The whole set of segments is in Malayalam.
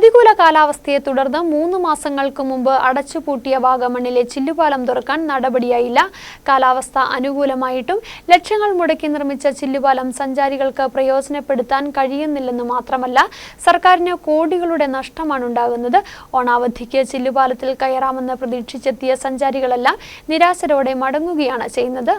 പ്രതികൂല കാലാവസ്ഥയെ തുടർന്ന് മൂന്ന് മാസങ്ങൾക്ക് മുമ്പ് അടച്ചുപൂട്ടിയ വാഗമണ്ണിലെ ചില്ലുപാലം തുറക്കാൻ നടപടിയായില്ല. കാലാവസ്ഥ അനുകൂലമായിട്ടും ലക്ഷങ്ങൾ മുടക്കി നിർമ്മിച്ച ചില്ലുപാലം സഞ്ചാരികൾക്ക് പ്രയോജനപ്പെടുത്താൻ കഴിയുന്നില്ലെന്ന് മാത്രമല്ല സർക്കാരിന് കോടികളുടെ നഷ്ടമാണ് ഉണ്ടാകുന്നത്. ഓണാവധിക്ക് ചില്ലുപാലത്തിൽ കയറാമെന്ന് പ്രതീക്ഷിച്ചെത്തിയ സഞ്ചാരികളെല്ലാം നിരാശരോടെ മടങ്ങുകയാണ് ചെയ്യുന്നത്.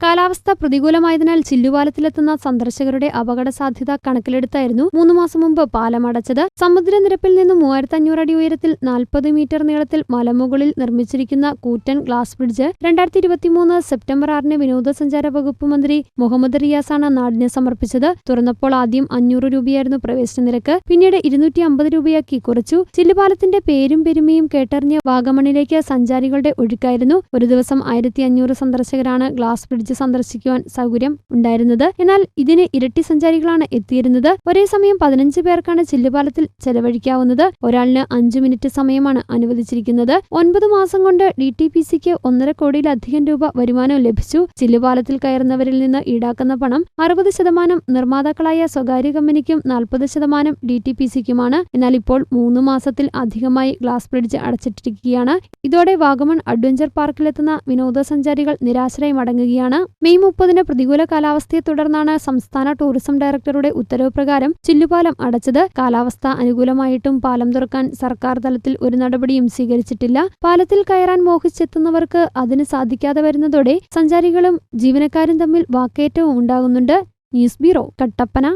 കാലാവസ്ഥ പ്രതികൂലമായതിനാൽ ചില്ലുപാലത്തിലെത്തുന്ന സന്ദർശകരുടെ അപകട സാധ്യത കണക്കിലെടുത്തായിരുന്നു മൂന്ന് മാസം മുമ്പ് പാലം അടച്ചത് സമുദ്രനിരപ്പിൽ നിന്ന് മൂവായിരത്തി അഞ്ഞൂറ് അടി ഉയരത്തിൽ നാൽപ്പത് മീറ്റർ നീളത്തിൽ മലമുകളിൽ നിർമ്മിച്ചിരിക്കുന്ന കൂറ്റൻ ഗ്ലാസ് ബ്രിഡ്ജ് രണ്ടായിരത്തി ഇരുപത്തിമൂന്ന് സെപ്റ്റംബർ ആറിന് വിനോദസഞ്ചാര വകുപ്പ് മന്ത്രി മുഹമ്മദ് റിയാസാണ് നാടിന് സമർപ്പിച്ചത്. തുറന്നപ്പോൾ ആദ്യം അഞ്ഞൂറ് രൂപയായിരുന്നു പ്രവേശന നിരക്ക് പിന്നീട് ഇരുന്നൂറ്റി അമ്പത് രൂപയാക്കി കുറച്ചു. ചില്ലുപാലത്തിന്റെ പേരും പെരുമയും കേട്ടറിഞ്ഞ വാഗമണിലേക്ക് സഞ്ചാരികളുടെ ഒഴുക്കായിരുന്നു. ഒരു ദിവസം ആയിരത്തി സന്ദർശകരാണ് ഗ്ലാസ് ബ്രിഡ്ജ് സന്ദർശിക്കുവാൻ സൗകര്യം ഉണ്ടായിരുന്നത്. എന്നാൽ ഇതിന് ഇരട്ടി സഞ്ചാരികളാണ് എത്തിയിരുന്നത്. ഒരേ സമയം പതിനഞ്ച് പേർക്കാണ് ചില്ലുപാലത്തിൽ ചെലവഴിക്കാവുന്നത്. ഒരാളിന് അഞ്ചു മിനിറ്റ് സമയമാണ് അനുവദിച്ചിരിക്കുന്നത്. ഒൻപത് മാസം കൊണ്ട് ഡി ടി പി സിക്ക് ഒന്നര കോടിയിലധികം രൂപ വരുമാനം ലഭിച്ചു. ചില്ലുപാലത്തിൽ കയറുന്നവരിൽ നിന്ന് ഈടാക്കുന്ന പണം അറുപത് ശതമാനം നിർമ്മാതാക്കളായ സ്വകാര്യ കമ്പനിക്കും നാൽപ്പത് ശതമാനം ഡി ടി പി സിക്കുമാണ്. എന്നാൽ ഇപ്പോൾ മൂന്ന് മാസത്തിൽ അധികമായി ഗ്ലാസ് ബ്രിഡ്ജ് അടച്ചിട്ടിരിക്കുകയാണ്. ഇതോടെ വാഗമൺ അഡ്വഞ്ചർ പാർക്കിലെത്തുന്ന വിനോദസഞ്ചാരികൾ നിരാശരായി മടങ്ങുകയാണ്. മെയ് മുപ്പതിന് പ്രതികൂല കാലാവസ്ഥയെ തുടർന്നാണ് സംസ്ഥാന ടൂറിസം ഡയറക്ടറുടെ ഉത്തരവ് പ്രകാരം ചില്ലുപാലം അടച്ചത്. കാലാവസ്ഥ അനുകൂലമായിട്ടും പാലം തുറക്കാൻ സർക്കാർ തലത്തിൽ ഒരു നടപടിയും സ്വീകരിച്ചിട്ടില്ല. പാലത്തിൽ കയറാൻ മോഹിച്ചെത്തുന്നവർക്ക് അതിന് സാധിക്കാതെ വരുന്നതോടെ സഞ്ചാരികളും ജീവനക്കാരും തമ്മിൽ വാക്കേറ്റവും ഉണ്ടാകുന്നുണ്ട്. News bureau Kattappana.